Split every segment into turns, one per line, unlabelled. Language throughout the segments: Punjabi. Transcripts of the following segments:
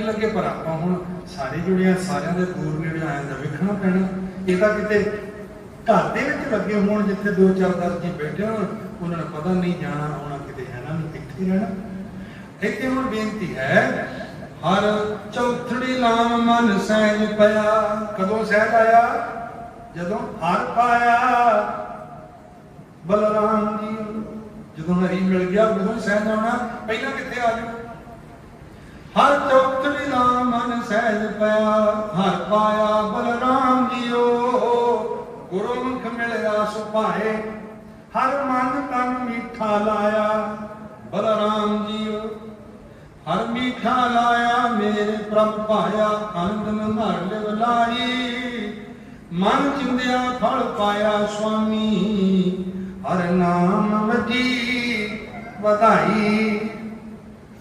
ਚੰਗੇ ਲੱਗੇ, ਪਰ ਆਪਾਂ ਹੁਣ ਸਾਰੇ ਜੁੜਿਆ ਸਾਰਿਆਂ ਦੇ ਦੂਰ ਨੇੜੇ ਆਇਆ ਦਾ ਵੇਖਣਾ ਪੈਣਾ। ਇਹ ਤਾਂ ਕਿਤੇ ਘਰ ਦੇ ਵਿੱਚ ਲੱਗੇ ਹੋਣ, ਜਿੱਥੇ ਦੋ ਚਾਰ ਦਸ ਜੀ ਬੈਠੇ ਹੋਣ, ਉਹਨਾਂ ਨੂੰ ਪਤਾ ਨਹੀਂ, ਜਾਣਾ, ਆਉਣਾ ਕਿਤੇ ਹੈ ਨਾ, ਨਹੀਂ ਇੱਥੇ ਰਹਿਣਾ। ਇੱਥੇ ਹੁਣ ਬੇਨਤੀ ਹੈ, ਹਰ ਚੌਥੜੀ ਲਾਮ ਮਨ ਸਹਿਜ ਪਿਆ। ਕਦੋਂ ਸਹਿਜ ਆਇਆ? ਜਦੋਂ ਹਰ ਪਾਇਆ। ਬਲਰਾਮ ਜੀ, ਜਦੋਂ ਹਰੀ ਮਿਲ ਗਿਆ, ਉਦੋਂ ਸਹਿਜ ਆਉਣਾ। ਪਹਿਲਾਂ ਕਿੱਥੇ ਆ ਜਾਓ ਹਰ ਚੌਥੜੀ ਦਾ ਮਨ ਸਹਿਜ ਪਿਆ ਹਰ ਪਾਇਆ ਬਲਰਾਮ ਜੀਓ। ਗੁਰਮੁਖ ਮਿਲਿਆ ਸੁਭਾਏ, ਹਰ ਮਨ ਤਨ ਮੀਠਾ ਲਾਇਆ ਬਲਰਾਮ ਜੀਓ। ਹਰ ਮੀਠਾ ਲਾਇਆ ਮੇਰੇ ਪ੍ਰਭ ਭਾਇਆ ਆਨੰਦ ਮਹਰ ਲਿਵ ਮਨ ਚਿੰਦਿਆ ਫਲ ਪਾਇਆ ਸੁਆਮੀ, ਹਰ ਨਾਮ ਵਧੀ, ਵਧਾਈ।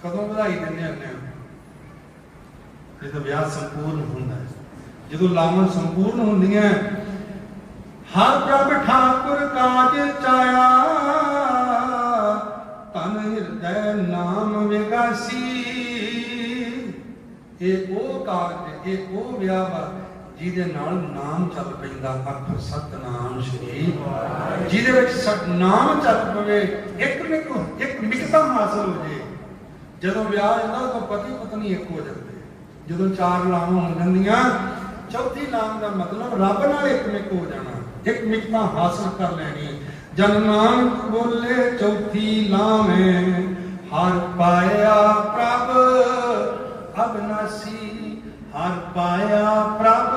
ਕਦੋਂ ਵਧਾਈ ਦਿੰਦੇ ਹੁੰਦੇ ਜਦੋਂ ਵਿਆਹ ਸੰਪੂਰਨ ਹੁੰਦਾ ਹੈ। ਜਦੋਂ ਲਾਵਾਂ ਸੰਪੂਰਨ ਹੁੰਦੀਆਂ ਹਰ ਪ੍ਰਭ ਠਾਕੁਰ ਕਾਜ ਚਾਇਆ ਤਨ ਹਿਰਦੈ ਨਾਮ ਵਿਗਾਸੀ। ਇਹ ਉਹ ਕਾਰਜ, ਇਹ ਉਹ ਵਿਆਹ ਵਾ, ਜਿਹਦੇ ਨਾਲ ਨਾਮ ਚੱਲ ਪੈਂਦਾ ਅੱਖ ਸਤਨਾਮ ਸ਼੍ਰੀ ਜਿਹਦੇ ਵਿੱਚ ਸਤ ਚੱਲ ਪਵੇ, ਇੱਕ ਮਿਕ ਇੱਕ ਮਿਕਤਾ ਹਾਸਲ ਹੋ ਜੇ। ਜਦੋਂ ਵਿਆਹ ਹੁੰਦਾ ਤਾਂ ਪਤੀ ਪਤਨੀ ਇੱਕ ਹੋ ਜਾਂਦੇ। ਜਦੋਂ ਚਾਰ ਲਾਵਾਂ ਹੋ ਜਾਂਦੀਆਂ ਚੌਥੀ ਲਾਮ ਦਾ ਮਤਲਬ ਰੱਬ ਨਾਲ ਇੱਕ ਹੋ ਜਾਣਾ, ਇੱਕ ਹਾਸਲ ਕਰ ਲੈਣੀ। ਜਨ ਨਾਨਕ ਬੋਲੇ, ਚੌਥੀ ਲਾਵੇਂ, ਹਰ ਪਾਇਆ ਪ੍ਰਭ ਅਬਨਾਸੀ ਹਰ ਪਾਇਆ ਪ੍ਰਭ।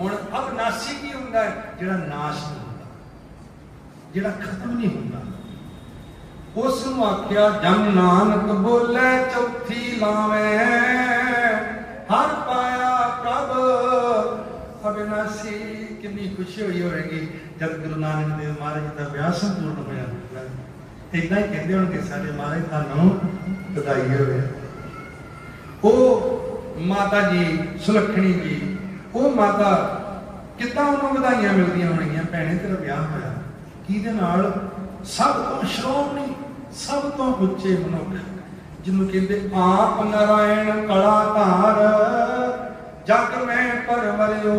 ਹੁਣ ਅਬਨਾਸੀ ਕੀ ਹੁੰਦਾ ਜਿਹੜਾ ਨਾਸ਼ ਨਹੀਂ ਹੁੰਦਾ, ਜਿਹੜਾ ਖਤਮ ਨਹੀਂ ਹੁੰਦਾ। ਉਸ ਨੂੰ ਆਖਿਆ ਜਨ ਨਾਨਕ ਬੋਲੇ, ਚੌਥੀ ਲਾਵੇ। ਹਰ ਪਾਇਆ ਪ੍ਰਭ ਅਬਿਨਾਸੀ ਕਿੰਨੀ ਖੁਸ਼ੀ ਹੋਈ ਹੋਵੇਗੀ, ਜਦ ਗੁਰੂ ਨਾਨਕ ਦੇਵ ਮਹਾਰਾਜ ਦਾ ਵਿਆਹ ਸੰਪੂਰਨ ਹੋਇਆ। ਇਦਾਂ ਹੀ ਕਹਿੰਦੇ ਹੋਣਗੇ, ਸਾਡੇ ਮਹਾਰਾਜ ਤੁਹਾਨੂੰ ਵਧਾਈ ਹੋਵੇ। ਉਹ ਮਾਤਾ ਜੀ, ਸੁਲੱਖਣੀ ਜੀ, ਉਹ ਮਾਤਾ ਕਿੱਦਾਂ ਉਹਨੂੰ ਵਧਾਈਆਂ ਮਿਲਦੀਆਂ ਹੋਣਗੀਆਂ? ਭੈਣੇ, ਤੇਰਾ ਵਿਆਹ ਹੋਇਆ। ਕਿਹਦੇ ਨਾਲ? ਸਭ ਤੋਂ ਸ਼੍ਰੋਮਣੀ ਸਭ ਤੋਂ ਉੱਚੇ ਮਨੁੱਖ, ਜਿਹਨੂੰ ਕਹਿੰਦੇ ਆਪ ਨਾਰਾਇਣ ਕਲਾਕਾਰ। ਜਗ ਮੈਂ ਪਰਵਰਿਓ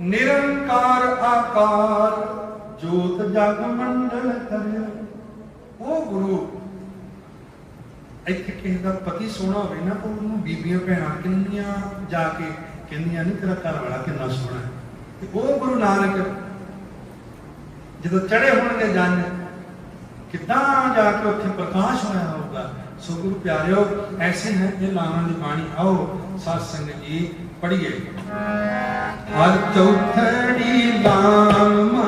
ਨਿਰੰਕਾਰ ਆਕਾਰ, ਜੋਤ ਜਗ ਮੰਡਲ ਕਰਿਓ ਉਹ ਗੁਰੂ, ਇੱਥੇ ਕਿਸੇ ਦਾ ਪਤੀ ਸੋਹਣਾ ਹੋਵੇ ਨਾ, ਤਾਂ ਉਹਨੂੰ ਬੀਬੀਆਂ ਭੈਣਾਂ ਕਿੰਨੀਆਂ ਜਾ ਕੇ ਕਹਿੰਦੀਆਂ ਨਹੀਂ ਤੇਰਾ ਘਰ ਵਾਲਾ ਕਿੰਨਾ ਸੋਹਣਾ ਹੈ। ਤੇ ਉਹ ਗੁਰੂ ਨਾਨਕ ਜਦੋਂ ਚੜੇ ਹੋਣਗੇ ਜੰਨ ਕਿੱਦਾਂ ਜਾ ਕੇ ਉੱਥੇ ਪ੍ਰਕਾਸ਼ ਹੋਇਆ ਹੋਊਗਾ? ਸੋ ਗੁਰੂ ਪਿਆਰਿਓ, ਐਸੇ ਹੈ ਇਹ ਲਾਵਾਂ ਦੀ ਬਾਣੀ ਆਓ, ਸਾਧ ਸੰਗਤ ਜੀ, ਪੜ੍ਹੀਏ। ਹਰ ਚੌਥੜੀ ਲਾਮ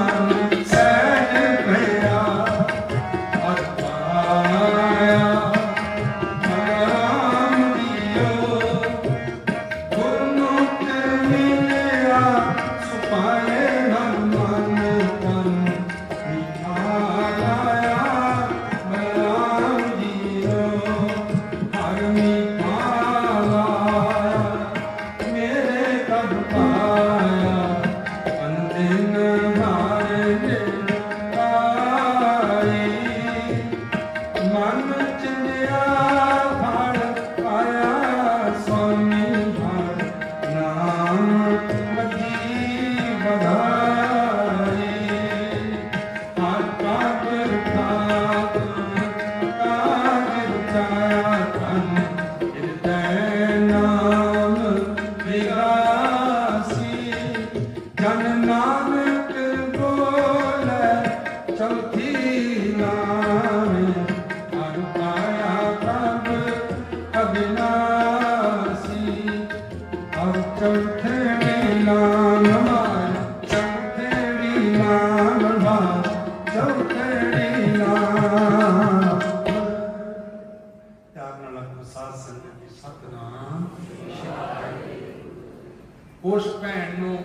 ਉਸ ਭੈਣ ਨੂੰ,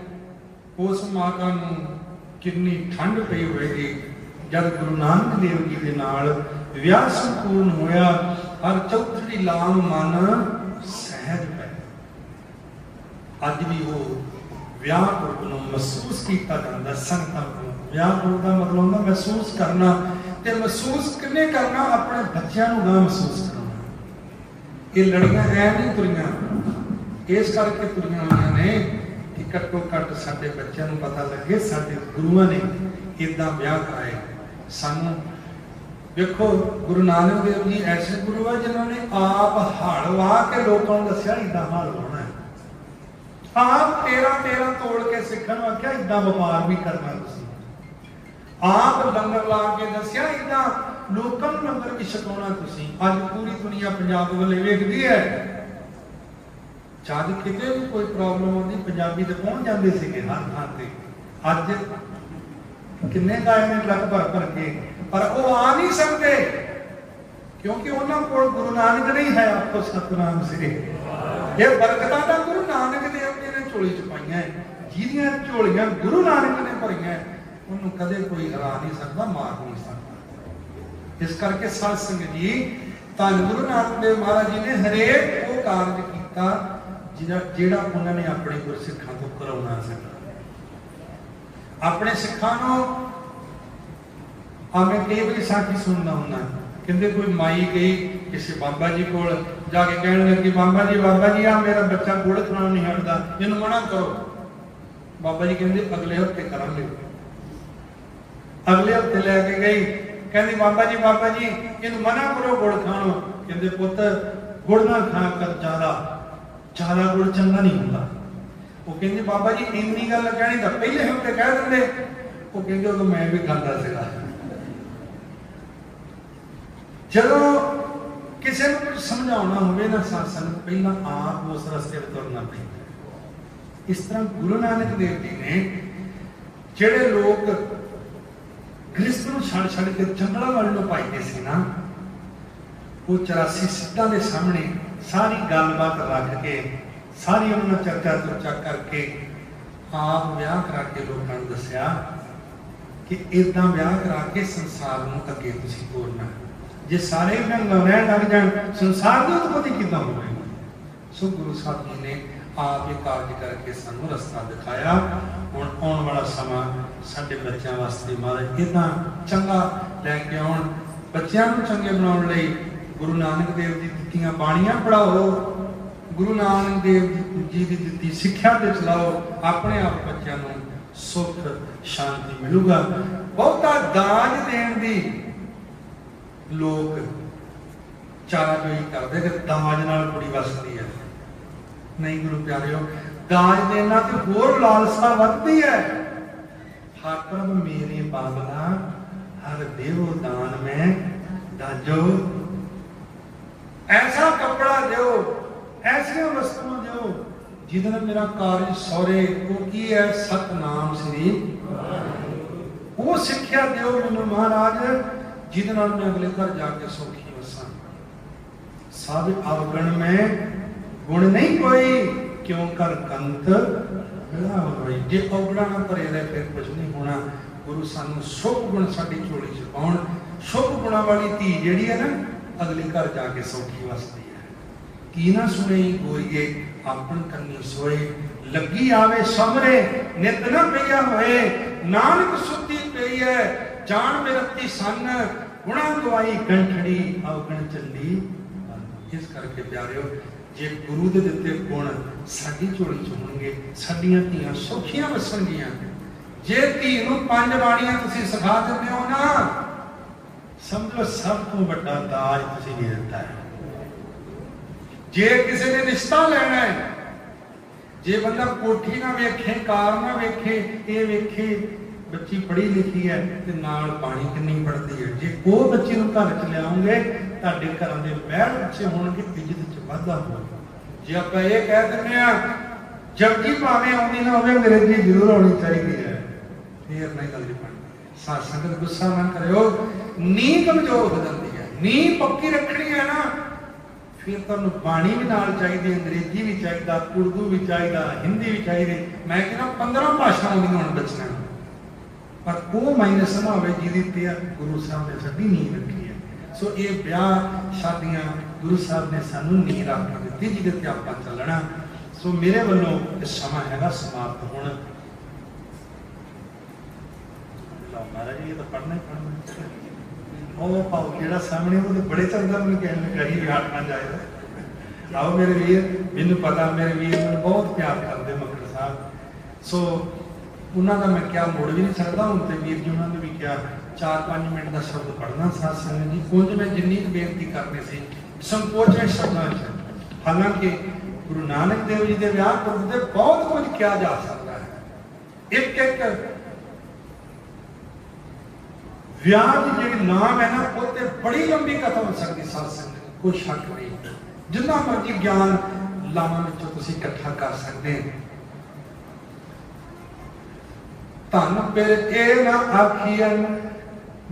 ਉਸ ਮਾਤਾ ਨੂੰ ਕਿੰਨੀ ਠੰਡ ਪਈ ਹੋਵੇਗੀ। ਜਦ ਗੁਰੂ ਨਾਨਕ ਦੇਵ ਜੀ ਦੇ ਨਾਲ ਵਿਆਹ ਸੰਪੂਰਨ ਹੋਇਆ, ਹਰ ਚੌਥੜੀ ਲਾਮ ਮਨ ਸਹਿਜ ਪੈ ਅੱਜ ਵੀ ਉਹ ਵਿਆਹ ਪੁਰਬ ਨੂੰ ਮਹਿਸੂਸ ਕੀਤਾ ਜਾਂਦਾ, ਸੰਗਤਾਂ ਨੂੰ। ਵਿਆਹ ਪੁਰਬ ਦਾ ਮਤਲਬ ਹੁੰਦਾ ਮਹਿਸੂਸ ਕਰਨਾ ਤੇ ਮਹਿਸੂਸ ਕਿੰਨੇ ਕਰਨਾ? ਆਪਣੇ ਬੱਚਿਆਂ ਨੂੰ ਨਾ ਮਹਿਸੂਸ ਕਰਨਾ। ਇਹ ਲੜੀਆਂ ਐ ਨਹੀਂ ਤੁਰੀਆਂ। ਇਸ ਕਰਕੇ ਤੁਰੀਆਂ ਹੋਈਆਂ ਨੇ ਕਿ ਘੱਟੋ ਘੱਟ ਸਾਡੇ ਬੱਚਿਆਂ ਨੂੰ ਪਤਾ ਲੱਗੇ, ਸਾਡੇ ਗੁਰੂਆਂ ਨੇ ਇਦਾਂ ਵਿਆਹ ਕਰਾਏ ਸਾਨੂੰ ਵੇਖੋ, ਗੁਰੂ ਨਾਨਕ ਦੇਵ ਜੀ ਐਸੇ ਗੁਰੂ ਆ ਜਿਨ੍ਹਾਂ ਨੇ ਆਪ ਹਲ ਵਾਹ ਕੇ ਲੋਕਾਂ ਨੂੰ ਦੱਸਿਆ ਇਦਾਂ ਹਲ ਵਾਹੁਣਾ ਹੈ। ਆਪ ਤੇਰਾ ਤੇਰਾ ਤੋੜ ਕੇ ਸਿੱਖਣ ਨੂੰ ਆਖਿਆ ਇਦਾਂ ਵਪਾਰ ਵੀ ਕਰਨਾ ਤੁਸੀਂ। ਆਪ ਲੰਗਰ ਲਾ ਕੇ ਦੱਸਿਆ ਇਦਾਂ ਲੋਕਾਂ ਨੂੰ ਲੰਗਰ ਵੀ ਛਕਾਉਣਾ ਤੁਸੀਂ। ਅੱਜ ਪੂਰੀ ਦੁਨੀਆ ਪੰਜਾਬ ਵੱਲ ਵੇਖਦੀ ਹੈ। ਜਦ ਕਿਤੇ ਵੀ ਕੋਈ ਪ੍ਰੋਬਲਮ ਆਉਂਦੀ, ਪੰਜਾਬੀ ਤੇ ਪਹੁੰਚ ਜਾਂਦੇ ਸੀਗੇ ਹਰ ਥਾਂ ਤੇ। ਅੱਜ ਕਿੰਨੇ ਗਾਏ ਨੇ ਲੱਖ ਪਰ ਉਹ ਆ ਨਹੀਂ ਸਕਦੇ, ਕਿਉਂਕਿ ਉਹਨਾਂ ਕੋਲ ਗੁਰੂ ਨਾਨਕ ਨਹੀਂ ਹੈ ਆਪਕੋ ਸਤਨਾਮ ਸ੍ਰੀ ਇਹ ਬਰਕਤਾਂ ਤਾਂ ਗੁਰੂ ਨਾਨਕ ਦੇਵ ਜੀ ਨੇ ਝੋਲੀ ਚ ਪਾਈਆਂ ਹੈ। ਜਿਹਦੀਆਂ ਝੋਲੀਆਂ ਗੁਰੂ ਨਾਨਕ ਨੇ ਭਰੀਆਂ ਉਹਨੂੰ ਕਦੇ ਕੋਈ ਹਰਾ ਨਹੀਂ ਸਕਦਾ, ਮਾਰ ਨਹੀਂ ਸਕਦਾ। ਇਸ ਕਰਕੇ ਸਾਧ ਸੰਗਤ ਜੀ, ਧੰਨ ਗੁਰੂ ਨਾਨਕ ਦੇਵ ਮਹਾਰਾਜ ਜੀ ਨੇ ਹਰੇਕ ਉਹ ਕਾਰਜ ਕੀਤਾ ਜਿਹੜਾ ਜਿਹੜਾ ਉਹਨਾਂ ਨੇ ਆਪਣੇ ਗੁਰਸਿੱਖਾਂ ਤੋਂ ਕਰਾਉਣਾ ਸੀ। ਆਪਣੇ ਸਿੱਖਾਂ ਨੂੰ ਆ ਕਈ ਵਾਰੀ ਸਾਖੀ ਸੁਣਦਾ ਹੁੰਦਾ। ਕਹਿੰਦੇ ਕੋਈ ਮਾਈ ਗਈ ਕਿਸੇ ਬਾਬਾ ਜੀ ਕੋਲ, ਜਾ ਕੇ ਕਹਿਣ ਲੱਗੀ, ਬਾਬਾ ਜੀ ਬਾਬਾ ਜੀ ਆ ਮੇਰਾ ਬੱਚਾ ਕੋਲ ਖਾਣਾ ਨਹੀਂ ਹਟਦਾ। ਇਹਨੂੰ ਮਨਾ ਕਰੋ। ਬਾਬਾ ਜੀ ਕਹਿੰਦੇ, ਅਗਲੇ ਹਫ਼ਤੇ ਕਰਾਂਗੇ। ਅਗਲੇ ਹਫ਼ਤੇ ਲੈ ਕੇ ਗਈ। ਕਹਿੰਦੀ, ਬਾਬਾ ਜੀ ਬਾਬਾ ਜੀ, ਇਹਨੂੰ ਮਨਾ ਕਰੋ ਗੁੜ ਖਾਣੋ। ਕਹਿੰਦੇ, ਪੁੱਤ ਗੁੜ ਨਾ ਖਾ ਕਰ ਜ਼ਿਆਦਾ। ਜ਼ਿਆਦਾ ਗੁੜ ਚੰਗਾ ਨਹੀਂ ਹੁੰਦਾ। ਉਹ ਕਹਿੰਦੇ, ਬਾਬਾ ਜੀ, ਇੰਨੀ ਗੱਲ ਕਹਿਣੀ ਤਾਂ ਪਹਿਲੇ ਹਫ਼ਤੇ ਕਹਿ ਦਿੰਦੇ। ਉਹ ਕਹਿੰਦੇ ਉਦੋਂ ਮੈਂ ਵੀ ਖਾਂਦਾ ਸੀਗਾ। ਜਦੋਂ ਕਿਸੇ ਨੂੰ ਕੁਝ ਸਮਝਾਉਣਾ ਹੋਵੇ ਨਾ ਸਾਸਨ ਪਹਿਲਾਂ ਆਪ ਉਸ ਰਸਤੇ ਤੇ ਤੁਰਨਾ ਪੈਂਦਾ। ਇਸ ਤਰ੍ਹਾਂ ਗੁਰੂ ਨਾਨਕ ਦੇਵ ਜੀ ਨੇ ਜਿਹੜੇ ਲੋਕ ਗ੍ਰਸਤ ਨੂੰ ਛੱਡ ਛੱਡ ਕੇ ਜੰਗਲਾਂ ਵੱਲ ਨੂੰ ਪਾਈਦੇ ਸੀ ਨਾ, ਉਹ 84 ਸਿੱਧਾਂ ਦੇ ਸਾਹਮਣੇ ਸਾਰੀ ਗੱਲਬਾਤ ਰੱਖ ਕੇ, ਸਾਰੀ ਉਹਨਾਂ ਨਾਲ ਚਰਚਾ ਚਰਚਾ ਕਰਕੇ ਆਪ ਵਿਆਹ ਕਰਾ ਕੇ ਲੋਕਾਂ ਨੂੰ ਦੱਸਿਆ ਕਿ ਇਦਾਂ ਵਿਆਹ ਕਰਾ ਕੇ ਸੰਸਾਰ ਨੂੰ ਅੱਗੇ ਤੁਸੀਂ ਤੋਰਨਾ। ਜੇ ਸਾਰੇ ਢੰਗ ਰਹਿਣ ਲੱਗ ਜਾਣ, ਸੰਸਾਰ ਦੀ ਉਤਪਤੀ ਕਿੱਦਾਂ ਹੋਵੇਗੀ। ਸੋ ਗੁਰੂ ਸਾਹਿਬ ਜੀ ਨੇ ਆਪ ਇਹ ਕਾਰਜ ਕਰਕੇ ਸਾਨੂੰ ਰਸਤਾ ਦਿਖਾਇਆ। ਹੁਣ ਆਉਣ ਵਾਲਾ ਸਮਾਂ ਸਾਡੇ ਬੱਚਿਆਂ ਵਾਸਤੇ ਮਹਾਰਾਜ ਇਦਾਂ ਚੰਗਾ ਲੈ ਕੇ ਆਉਣ, ਬੱਚਿਆਂ ਨੂੰ ਚੰਗੇ ਬਣਾਉਣ ਲਈ ਗੁਰੂ ਨਾਨਕ ਦੇਵ ਜੀ ਦਿੱਤੀਆਂ ਬਾਣੀਆਂ ਪੜਾਓ ਗੁਰੂ ਨਾਨਕ ਦੇਵ ਜੀ ਦੀ ਦਿੱਤੀ ਸਿੱਖਿਆ ਤੇ ਚਲਾਓ, ਆਪਣੇ ਆਪ ਬੱਚਿਆਂ ਨੂੰ ਸੁੱਖ, ਸ਼ਾਂਤੀ ਮਿਲੂਗਾ। ਬਹੁਤਾ ਦਾਜ ਦੇਣ ਦੀ ਲੋਕ ਚਾਰਾ ਜੋਈ ਕਰਦੇ ਕਿ ਦਾਜ ਨਾਲ ਕੁੜੀ ਵਸਦੀ ਹੈ। ਨਹੀਂ ਗੁਰੂ ਪਿਆਰਿਓ, ਦਾਜ ਦੇਣ ਨਾਲ ਤੇ ਹੋਰ ਲਾਲਸਾ ਵੱਧਦੀ ਹੈ। ਹਰ ਮੇਰੇ ਬਾਬਲਾ ਹਰ ਦੇਵੋ ਦਾਨ ਮੈਂ, ਦਾਜੋ। ਐਸਾ ਕੱਪੜਾ ਦਿਓ, ਐਸੀਆਂ ਵਸਤੂਆਂ ਦਿਓ, ਜਿਹਦੇ ਨਾਲ ਮੇਰਾ ਕਾਰਜ ਸੌਰੇ, ਉਹ ਕੀ ਹੈ? ਸਤਨਾਮ ਸ੍ਰੀ ਉਹ ਸਿੱਖਿਆ ਦਿਓ ਮੈਨੂੰ ਮਹਾਰਾਜ, ਜਿਹਦੇ ਨਾਲ ਮੈਂ ਅਗਲੇ ਘਰ ਜਾ ਕੇ ਸੌਖੀ ਵਸਾਂ ਸਭ ਅਵਗਣ ਮੈਂ, ਗੁਣ ਨਹੀਂ ਕੋਈ, ਕਿਉਂ ਕਰ ਕੰਤ? ਨਾ ਹੋਈ ਜੇ ਔਗਣਾ ਨਾ ਭਰੇ ਰਹੇ, ਫਿਰ ਕੁਝ ਨਹੀਂ ਹੋਣਾ। ਗੁਰੂ ਸਾਨੂੰ ਸ਼ੁਭ ਗੁਣ ਸਾਡੀ ਝੋਲੀ ਚ ਪਾਉਣ। ਸ਼ੁਭ ਗੁਣਾਂ ਵਾਲੀ ਧੀ ਜਿਹੜੀ ਹੈ ਨਾ ਅਗਲੇ ਘਰ ਜਾ ਕੇ ਸੌਖੀ ਵਸਦੀ ਹੈ। ਕੀ ਨਾ ਸੁਣੇ ਗੋਰੀਏ, ਆਪਣ ਕੰਨੀ ਸੋਏ, ਲੱਗੀ ਆਵੇ ਸਮਰੇ ਨਿਤ ਨਾ ਪਈਆ ਹੋਏ, ਨਾਨਕ ਸੁੱਤੀ ਪਈ ਹੈ ਜਾਣ ਬਿਰਤੀ ਸੰਨ, ਗੁਣਾ ਗਵਾਈ ਗੰਠੜੀ ਅਵਗਣ ਚੱਲੀ। ਇਸ ਕਰਕੇ ਪਿਆਰਿਓ, ਜੇ ਗੁਰੂ ਦੇ ਦਿੱਤੇ ਗੁਣ ਸਾਡੀ ਝੋਲੀ ਚ ਹੋਣਗੇ, ਸਾਡੀਆਂ ਧੀਆਂ ਸੌਖੀਆਂ ਵਸਣਗੀਆਂ। ਜੇ ਧੀ ਨੂੰ ਪੰਜ ਬਾਣੀਆਂ ਤੁਸੀਂ ਸਿਖਾ ਦਿੰਦੇ ਹੋ ਨਾ ਸਮਝ ਲਓ ਸਭ ਤੋਂ ਵੱਡਾ ਦਾਜ ਤੁਸੀਂ ਦੇ ਦਿੱਤਾ ਹੈ। ਜੇ ਕਿਸੇ ਨੇ ਰਿਸ਼ਤਾ ਲੈਣਾ ਹੈ, ਜੇ ਬੰਦਾ ਕੋਠੀ ਨਾ ਵੇਖੇ, ਕਾਰ ਨਾ ਵੇਖੇ, ਇਹ ਵੇਖੇ, ਬੱਚੀ ਪੜ੍ਹੀ ਲਿਖੀ ਹੈ ਤੇ ਨਾਲ ਪਾਣੀ ਕਿੰਨੀ ਪੜਦੀ ਹੈ। ਜੇ ਉਹ ਬੱਚੇ ਨੂੰ ਘਰ ਚ ਲਿਆਉਂਗੇ, ਤੁਹਾਡੇ ਘਰਾਂ ਦੇ ਮਹਿਲ ਅੱਛੇ ਹੋਣਗੇ, ਇੱਜ਼ਤ ਚ ਵਾਧਾ ਹੋਵੇਗਾ ਜੇ ਆਪਾਂ ਇਹ ਕਹਿ ਦਿੰਦੇ ਆ ਜਪਜੀ ਭਾਵੇਂ ਆਉਂਦੀ ਨਾ ਹੋਵੇ, ਅੰਗਰੇਜ਼ੀ ਜ਼ਰੂਰ ਆਉਣੀ ਚਾਹੀਦੀ ਹੈ। ਫੇਰ ਨਹੀਂ ਗੱਲ ਨਹੀਂ ਸਾਧ ਸੰਗਤ ਗੁੱਸਾ ਨਾ ਕਰਿਓ। ਨੀਂਹ ਕਮਜ਼ੋਰ ਹੋ ਜਾਂਦੀ ਹੈ। ਨੀਂਹ ਪੱਕੀ ਰੱਖਣੀ ਹੈ ਨਾ, ਫਿਰ ਤੁਹਾਨੂੰ ਬਾਣੀ ਵੀ ਨਾਲ ਚਾਹੀਦੀ, ਅੰਗਰੇਜ਼ੀ ਵੀ ਚਾਹੀਦਾ, ਉਰਦੂ ਵੀ ਚਾਹੀਦਾ, ਹਿੰਦੀ ਵੀ ਚਾਹੀਦੀ। ਮੈਂ ਕਹਿੰਦਾ 15 ਭਾਸ਼ਾ ਆਉਂਦੀਆਂ ਹੁਣ ਬੱਚਿਆਂ ਪਰ ਉਹ ਮਾਈਨਸ ਨਾ ਹੋਵੇ ਜਿਹਦੀ ਤੇ ਗੁਰੂ ਸਾਹਿਬ ਨੇ ਸਾਡੀ ਨੀਂਹ ਰੱਖੀ ਹੈ। ਸੋ ਇਹ ਵਿਆਹ ਸ਼ਾਦੀਆਂ ਗੁਰੂ ਸਾਹਿਬ ਨੇ ਸਾਨੂੰ ਨੀਂਹ ਰੱਖ ਦਿੱਤੀ, ਜਿਹਦੇ ਤੇ ਆਪਾਂ ਚੱਲਣਾ। ਸੋ ਮੇਰੇ ਵੱਲੋਂ ਇਹ ਸਮਾਂ ਹੈਗਾ ਸਮਾਪਤ ਹੁਣ ਲਓ ਮਹਾਰਾਜ, ਇਹ ਤਾਂ ਪੜਨਾ ਹੀ ਪੜਨਾ ਉਹ ਪਾਉ ਜਿਹੜਾ ਸਾਹਮਣੇ ਉਹਦੇ ਬੜੇ ਚੰਗਾ ਮੈਨੂੰ ਕਹਿਣ ਲੱਗਾ ਹੀ ਵਿਆਹ ਨਾ ਜਾਏਗਾ ਆਓ ਮੇਰੇ ਵੀਰ, ਮੈਨੂੰ ਪਤਾ, ਮੇਰੇ ਵੀਰ ਮੈਨੂੰ ਬਹੁਤ ਪਿਆਰ ਕਰਦੇ ਮੱਕੜ ਸਾਹਿਬ। ਸੋ ਉਹਨਾਂ ਦਾ ਮੈਂ ਕਿਹਾ, ਮੋੜ ਵੀ ਨਹੀਂ ਸਕਦਾ, ਹੁਣ ਤੇ ਵੀਰ ਜੀ ਉਹਨਾਂ ਨੇ ਵੀ ਕਿਹਾ 4-5 ਮਿੰਟ ਦਾ ਸ਼ਬਦ ਪੜਨਾ ਸਾਧ ਸੰਗਤ ਜੀ। ਕੁਝ ਮੈਂ ਜਿੰਨੀ ਕੁ ਬੇਨਤੀ ਕਰਨੀ ਸੀ, ਸੰਕੋਚੇ ਸ਼ਬਦਾਂ 'ਚ। ਹਾਲਾਂਕਿ ਗੁਰੂ ਨਾਨਕ ਦੇਵ ਜੀ ਦੇ ਵਿਆਹ ਪੁਰਬ ਤੇ ਬਹੁਤ ਕੁਝ ਕਿਹਾ ਜਾ ਸਕਦਾ ਹੈ। ਇੱਕ ਇੱਕ ਵਿਆਹ ਦੀ ਜਿਹੜੀ ਨਾਮ ਹੈ ਨਾ, ਉਹ ਤੇ ਬੜੀ ਲੰਬੀ ਕਥਾ ਹੋ ਸਕਦੀ ਸਾਧ ਸੰਗਤ ਕੋਈ ਸ਼ੱਕ ਨਹੀਂ। ਜਿੰਨਾ ਮਰਜ਼ੀ ਗਿਆਨ ਲਾਵਾਂ ਵਿੱਚੋਂ ਤੁਸੀਂ ਇਕੱਠਾ ਕਰ ਸਕਦੇ ਧਨ ਫਿਰ ਇਹ ਨਾ ਆਖੀਆਂ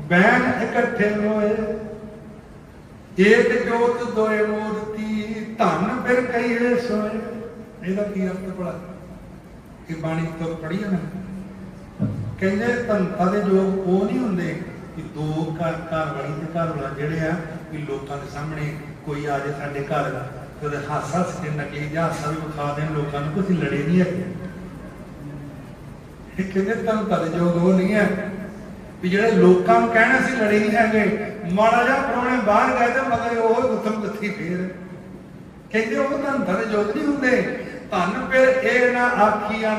ਬੈਣ ਇਕੱਠੇ ਹੋਏ ਏਕ ਜੋਤ ਦੋਏ ਮੂਰਤੀ, ਧਨ ਫਿਰ ਕਹੀਏ ਸੋਏ। ਇਹਦਾ ਕੀ ਅਰਥ ਭਲਾ? ਇਹ ਬਾਣੀ ਤੋਂ ਪੜ੍ਹੀ ਹੈ ਨਾ ਕਹਿੰਦੇ ਧਨਤਾ ਦੇ ਜੋਗ ਉਹ ਨਹੀਂ ਹੁੰਦੇ। ਕਿ ਦੋ ਘਰ ਘਰ ਵਾਲੀ ਤੇ ਘਰ ਵਾਲਾ ਜਿਹੜੇ ਆ ਕਿ ਲੋਕਾਂ ਦੇ ਸਾਹਮਣੇ ਕੋਈ ਆ ਜਾਏ ਸਾਡੇ ਘਰ ਤੇ ਉਹਦੇ ਹਾਸਾ ਹੱਸ ਨਕਲੀ ਜਿਹਾ ਹਾਸਾ ਵੀ ਵਿਖਾ ਦੇਣ ਲੋਕਾਂ ਨੂੰ ਤੁਸੀਂ ਲੜੇ ਨਹੀਂ ਹੈਗੇ। ਇਹ ਕਹਿੰਦੇ ਧਨਤਾ ਦੇ ਜੋਗ ਉਹ ਨਹੀਂ ਹੈ ਵੀ ਜਿਹੜੇ ਲੋਕਾਂ ਨੂੰ ਕਹਿਣਾ ਸੀ ਲੜੇ ਨਹੀਂ ਹੈਗੇ, ਮਾੜਾ ਜਿਹਾ ਪ੍ਰਾਹੁਣੇ ਬਾਹਰ ਗਏ ਤੇ ਮਗਰ ਉਹ ਗੁੱਥਮ ਗੁੱਥੀ ਫੇਰ ਕਹਿੰਦੇ ਉਹ ਧਨਤਾ ਦੇ ਜੋਗ ਨਹੀਂ ਹੁੰਦੇ। ਧਨ ਫਿਰ ਇਹ ਨਾ ਆਖੀਆਂ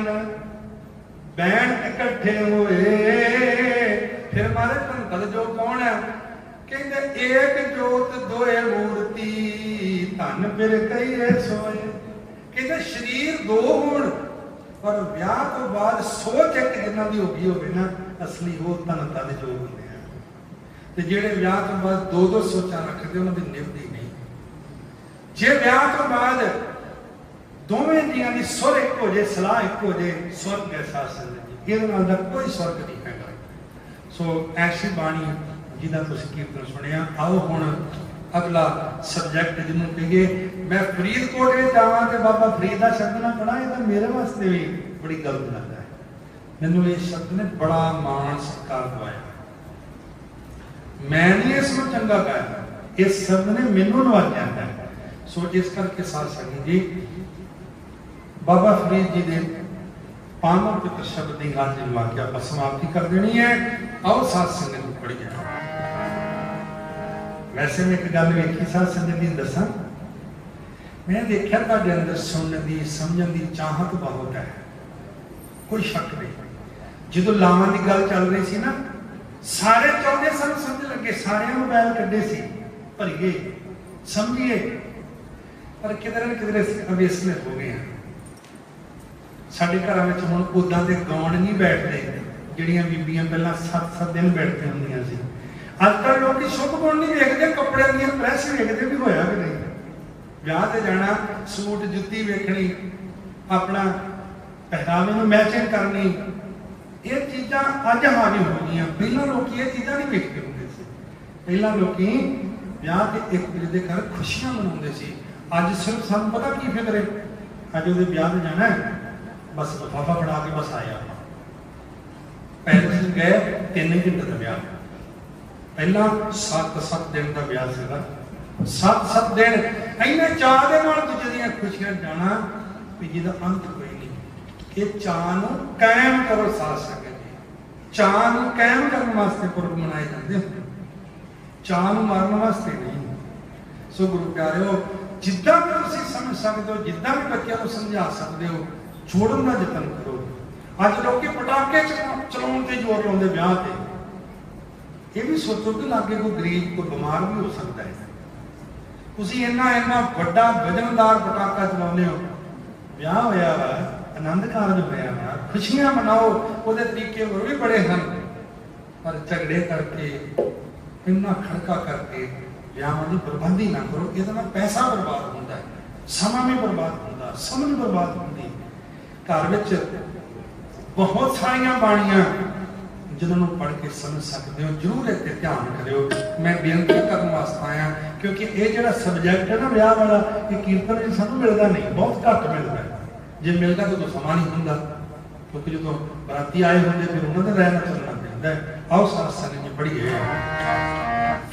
ਬੈਣ ਇਕੱਠੇ ਹੋਏ ਫਿਰ ਮਾਰੇ ਧੰਤਲ ਜੋ ਕੌਣ ਹੈ? ਕਹਿੰਦੇ, ਏਕ ਜੋਤ ਦੋਏ ਮੂਰਤੀ, ਧਨ ਫਿਰ ਕਈਏ ਸੋਏ। ਕਹਿੰਦੇ, ਸਰੀਰ ਦੋ ਹੋਣ, ਪਰ ਵਿਆਹ ਤੋਂ ਬਾਅਦ ਸੋਚ ਇੱਕ ਜਿੰਨਾਂ ਦੀ ਹੋ ਗਈ ਹੋਵੇ ਨਾ, ਅਸਲੀ ਉਹ ਧਨਤਾ ਦੇ ਜੋਗ ਹੁੰਦੇ ਆ। ਤੇ ਜਿਹੜੇ ਵਿਆਹ ਤੋਂ ਬਾਅਦ ਦੋ ਦੋ ਸੋਚਾਂ ਰੱਖਦੇ, ਉਹਨਾਂ ਦੀ ਨਿਭਦੀ ਨਹੀਂ। ਜੇ ਵਿਆਹ ਤੋਂ ਬਾਅਦ ਦੋਵੇਂ ਜੀਆਂ ਦੀ ਸੁਰ ਇੱਕ ਹੋ ਜੇ ਸਲਾਹ ਇੱਕ ਹੋ ਜੇ ਸਵਰਗ ਐਸਾ ਸੰਗਤ ਜੀ ਇਹਦੇ ਨਾਲ ਦਾ ਕੋਈ ਸਵਰਗ ਨਹੀਂ। ਸੋ ਐਸੀ ਬਾਣੀ ਜਿਹਦਾ ਤੁਸੀਂ ਕੀਰਤਨ ਸੁਣਿਆ। ਆਓ ਹੁਣ ਅਗਲਾ ਸਬਜੈਕਟ ਜਿਹਨੂੰ ਕਹੀਏ, ਮੈਂ ਫਰੀਦਕੋਟ ਵਿੱਚ ਜਾਵਾਂ ਤੇ ਬਾਬਾ ਫਰੀਦ ਦਾ ਸ਼ਬਦ ਨਾ ਪੜਾ ਇਹ ਤਾਂ ਮੇਰੇ ਵਾਸਤੇ ਵੀ ਬੜੀ ਗਲਤ ਲੱਗਦਾ ਹੈ। ਮੈਨੂੰ ਇਹ ਸ਼ਬਦ ਨੇ ਬੜਾ ਮਾਣ ਸਤਿਕਾਰ ਦਵਾਇਆ। ਮੈਂ ਨਹੀਂ ਇਸ ਨੂੰ ਚੰਗਾ ਕਹਿਆ ਇਸ ਸ਼ਬਦ ਨੇ ਮੈਨੂੰ ਨਵਾਜਿਆ ਹੈ। ਸੋ ਇਸ ਕਰਕੇ ਸਾਧ ਸੰਗਤ ਜੀ, ਬਾਬਾ ਫਰੀਦ ਜੀ ਦੇ ਪਾਵਨ ਪਿੱਤਰ ਸ਼ਬਦ ਦੀ ਗੱਲ ਦੀ ਵਾਕਿਆ ਆਪਾਂ ਸਮਾਪਤੀ ਕਰ ਦੇਣੀ ਹੈ। ਆਓ ਸਾਧ ਸੰਗਤ ਨੂੰ ਪੜ੍ਹੀਏ। ਵੈਸੇ ਮੈਂ ਇੱਕ ਗੱਲ ਵੇਖੀ ਸਾਧ ਸੰਗਤ ਦੀ ਦੱਸਾਂ। ਮੈਂ ਦੇਖਿਆ ਤੁਹਾਡੇ ਅੰਦਰ ਸੁਣਨ ਦੀ, ਸਮਝਣ ਦੀ ਚਾਹਤ ਬਹੁਤ ਹੈ। ਕੋਈ ਸ਼ੱਕ ਨਹੀਂ। ਜਦੋਂ ਲਾਵਾਂ ਦੀ ਗੱਲ ਚੱਲ ਰਹੀ ਸੀ ਨਾ, ਸਾਰੇ ਚਾਹੁੰਦੇ ਸਨ ਸਮਝ ਲੱਗੇ, ਸਾਰਿਆਂ ਮੋਬਾਈਲ ਕੱਢੇ ਸੀ। ਭਰੀਏ, ਸਮਝੀਏ। ਪਰ ਕਿਧਰੇ ਨਾ ਕਿਧਰੇ ਅਵੇਸਲੇ ਹੋ ਗਏ ਹਾਂ। ਸਾਡੇ ਘਰਾਂ ਵਿੱਚ ਹੁਣ ਉਦਾਂ ਦੇ ਗਾਉਣ ਨਹੀਂ ਬੈਠਦੇ। ਜਿਹੜੀਆਂ ਬੀਬੀਆਂ ਪਹਿਲਾਂ 7-7 ਦਿਨ ਬੈਠਦੇ ਹੁੰਦੀਆਂ ਸੀ। ਅੱਜ ਕੱਲ੍ਹ ਲੋਕੀ ਸ਼ੁਭ ਗੁਣ ਨਹੀਂ ਵੇਖਦੇ, ਕੱਪੜਿਆਂ ਦੀਆਂ ਪ੍ਰੈਸ ਵੇਖਦੇ ਵੀ ਹੋਇਆ ਕਿ ਨਹੀਂ। ਵਿਆਹ ਤੇ ਜਾਣਾ, ਸੂਟ, ਜੁੱਤੀ ਵੇਖਣੀ, ਆਪਣਾ ਪਹਿਰਾਵੇ ਨੂੰ ਮੈਚਿੰਗ ਕਰਨੀ, ਇਹ ਚੀਜ਼ਾਂ ਅੱਜ ਹਾਜ਼ਰ ਹੋ ਗਈਆਂ। ਪਹਿਲਾਂ ਲੋਕੀ ਇਹ ਚੀਜ਼ਾਂ ਨਹੀਂ ਵੇਖਦੇ ਹੁੰਦੇ ਸੀ। ਪਹਿਲਾਂ ਲੋਕੀ ਵਿਆਹ ਤੇ ਇੱਕ ਦੂਜੇ ਦੇ ਘਰ ਖੁਸ਼ੀਆਂ ਮਨਾਉਂਦੇ ਸੀ। ਅੱਜ ਸਿਰਫ ਸਾਨੂੰ ਪਤਾ ਕੀ ਫਿਕਰ ਹੈ? ਅੱਜ ਉਹਦੇ ਵਿਆਹ ਤੇ ਜਾਣਾ ਬਸ ਲਫਾਫਾ ਫੜਾ ਕੇ ਬਸ ਆਇਆ ਗਏ ਤਿੰਨ ਘੰਟੇ ਦਾ ਵਿਆਹ। ਪਹਿਲਾਂ 7-7 ਦਿਨ ਦਾ ਵਿਆਹ ਸੀਗਾ। 7-7 ਦਿਨ। ਇੰਨੇ ਚਾਹ ਦੇ ਨਾਲ ਦੂਜੇ ਦੀਆਂ ਖੁਸ਼ੀਆਂ ਜਾਣਾ ਵੀ ਜਿਹਦਾ ਅੰਤ ਕੋਈ ਨਹੀਂ। ਇਹ ਚਾਹ ਨੂੰ ਕਾਇਮ ਕਰੋ ਸਾਥ ਸੰਗਤ ਚਾਹ ਨੂੰ ਕਾਇਮ ਕਰਨ ਵਾਸਤੇ ਪੁਰਬ ਮਨਾਏ ਜਾਂਦੇ ਹਨ ਚਾਹ ਨੂੰ ਮਾਰਨ ਵਾਸਤੇ ਨਹੀਂ। ਸੋ ਗੁਰੂ ਪਿਆਰਿਓ, ਜਿੱਦਾਂ ਵੀ ਤੁਸੀਂ ਸਮਝ ਸਕਦੇ ਹੋ, ਜਿੱਦਾਂ ਵੀ ਬੱਚਿਆਂ ਨੂੰ ਸਮਝਾ ਸਕਦੇ ਹੋ, ਛੋੜਨ ਦਾ ਯਤਨ ਕਰੋ। ਅੱਜ ਲੋਕੀ ਪਟਾਕੇ ਚਲਾ- ਚਲਾਉਣ ਤੇ ਜ਼ੋਰ ਲਾਉਂਦੇ ਵਿਆਹ ਤੇ। ਇਹ ਵੀ ਸੋਚੋ ਕਿ ਲਾਗੇ ਕੋਈ ਗਰੀਬ, ਕੋਈ ਬਿਮਾਰ ਵੀ ਹੋ ਸਕਦਾ ਹੈ। ਤੁਸੀਂ ਇੰਨਾ ਇੰਨਾ ਵੱਡਾ ਵਜਨਦਾਰ ਪਟਾਕਾ ਚਲਾਉਂਦੇ ਹੋ। ਵਿਆਹ ਹੋਇਆ ਵਾ, ਆਨੰਦ ਕਾਰਜ ਹੋਇਆ ਵਾ, ਖੁਸ਼ੀਆਂ ਮਨਾਓ, ਉਹਦੇ ਤਰੀਕੇ ਹੋਰ ਵੀ ਬੜੇ ਹਨ। ਪਰ ਝਗੜੇ ਕਰਕੇ, ਇੰਨਾ ਖੜਕਾ ਕਰਕੇ ਵਿਆਹਾਂ ਦੀ ਬਰਬਾਦੀ ਨਾ ਕਰੋ, ਇਹਦੇ ਨਾਲ ਪੈਸਾ ਬਰਬਾਦ ਹੁੰਦਾ ਹੈ। ਸਮਾਂ ਵੀ ਬਰਬਾਦ ਹੁੰਦਾ, ਸਮਝ ਬਰਬਾਦ ਹੁੰਦੀ। ਘਰ ਵਿੱਚ ਬਹੁਤ ਸਾਰੀਆਂ ਬਾਣੀਆਂ ਜਿਨ੍ਹਾਂ ਨੂੰ ਪੜ੍ਹ ਕੇ ਸਮਝ ਸਕਦੇ ਹੋ, ਜਰੂਰ ਇਹ ਤੇ ਧਿਆਨ ਕਰਿਓ। ਮੈਂ ਬੇਨਤੀ ਕਰਨ ਵਾਸਤੇ ਆਇਆ, ਕਿਉਂਕਿ ਇਹ ਜਿਹੜਾ ਸਬਜੈਕਟ ਹੈ ਨਾ ਵਿਆਹ ਵਾਲਾ, ਇਹ ਕੀਰਤਨ ਵਿੱਚ ਸਾਨੂੰ ਮਿਲਦਾ ਨਹੀਂ, ਬਹੁਤ ਘੱਟ ਮਿਲਦਾ। ਜੇ ਮਿਲਦਾ ਤਾਂ ਉਦੋਂ ਸਮਾਂ ਨਹੀਂ ਹੁੰਦਾ। ਕਿਉਂਕਿ ਜਦੋਂ ਬਰਾਤੀ ਆਏ ਹੁੰਦੇ, ਫਿਰ ਉਹਨਾਂ ਦਾ ਰਹਿਣਾ ਚੱਲਣਾ ਪੈਂਦਾ ਆਓ ਸਾਥ ਸੰਗਤ ਜੀ ਪੜ੍ਹੀਏ।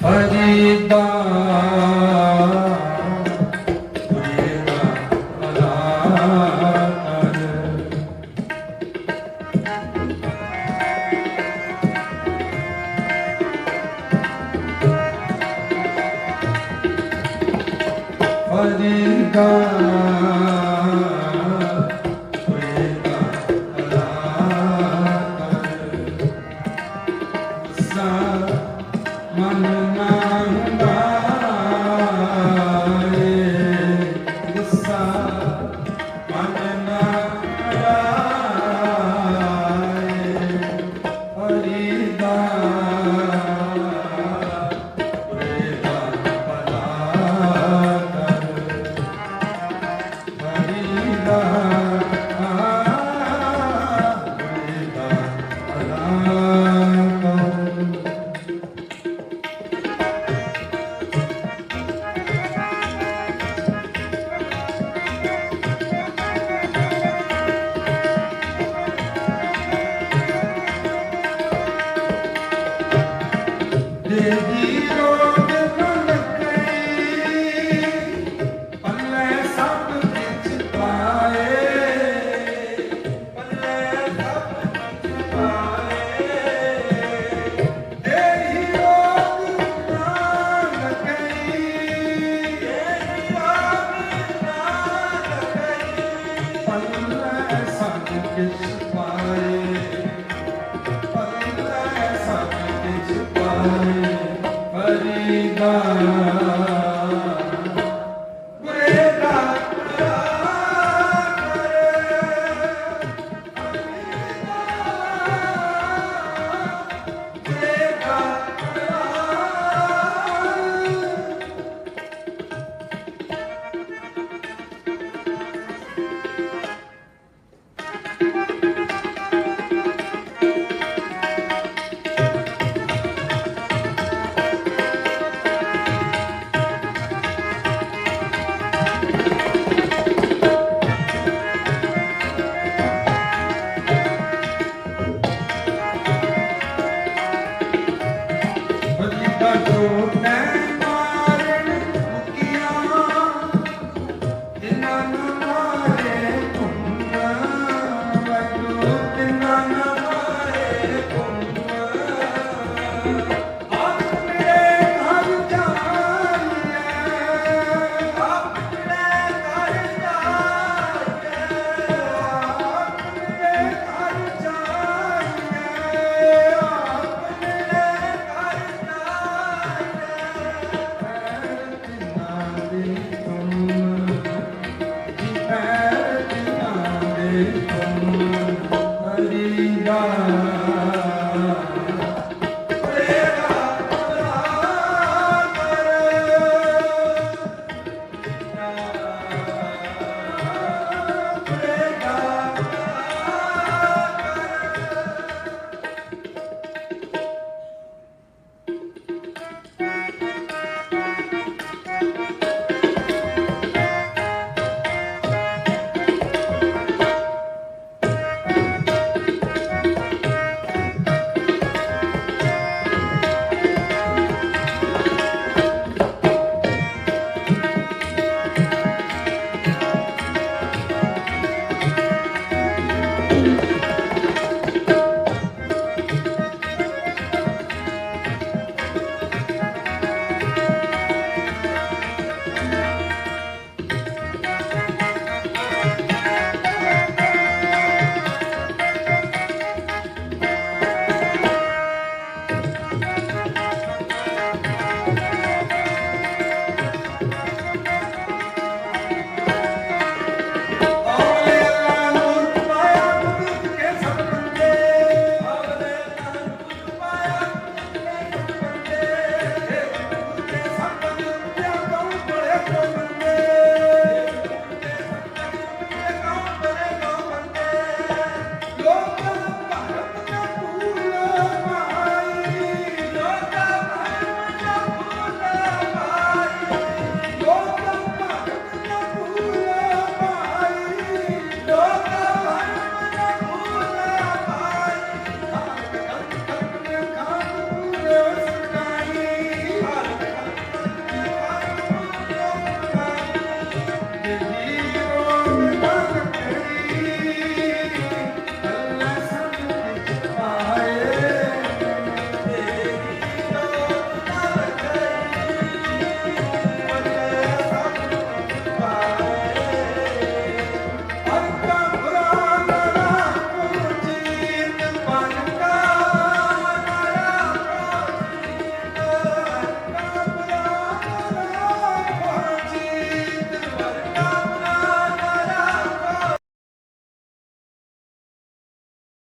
ਫਰੀਦਾ ਗੁੱਸਾ ਦੇਦੀ I Don't Hari Ram